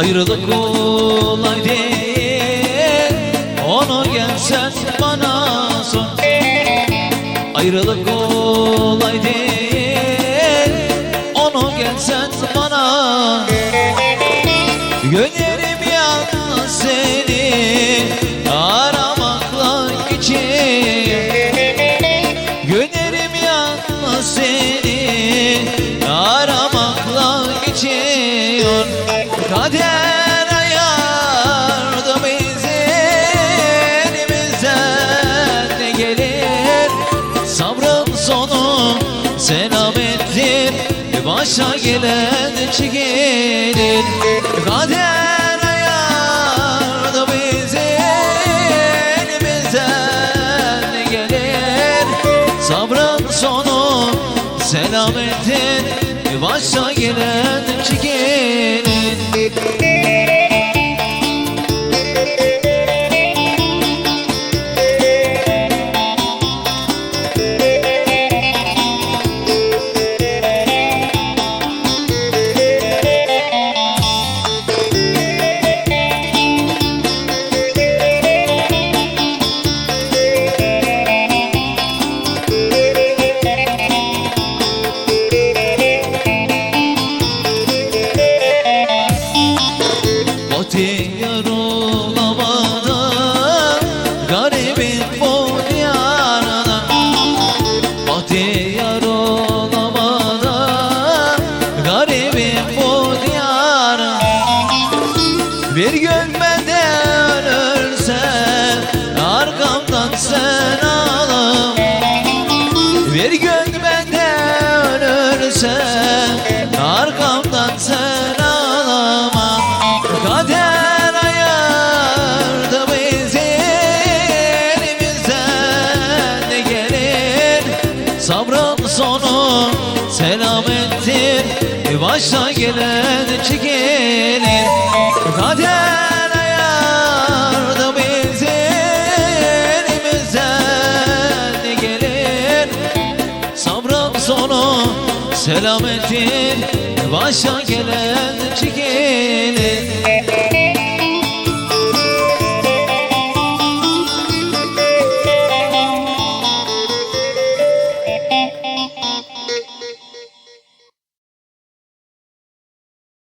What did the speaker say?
Ayrılık kolay değil Onu gelsen bana sor. Ayrılık kolay değil Onu gelsen bana. Gönlerim yalnız seni Aramakla geçiyor Gönlerim yalnız seni aramakla geçiyor Kader ayardı bizi elimizden ne gelir? Sabrın sonu selamettir Başa gelen çekilir Kader ayardı bizi elimizden ne gelir? Sabrın sonu selametin Başa gelen çekilir Te yarım Sabrın sonu selamettir Başta gelen çekilir Kader ayırdı bizi elimizden gelir. Sabrın sonu selametin. Başa gelen çekilir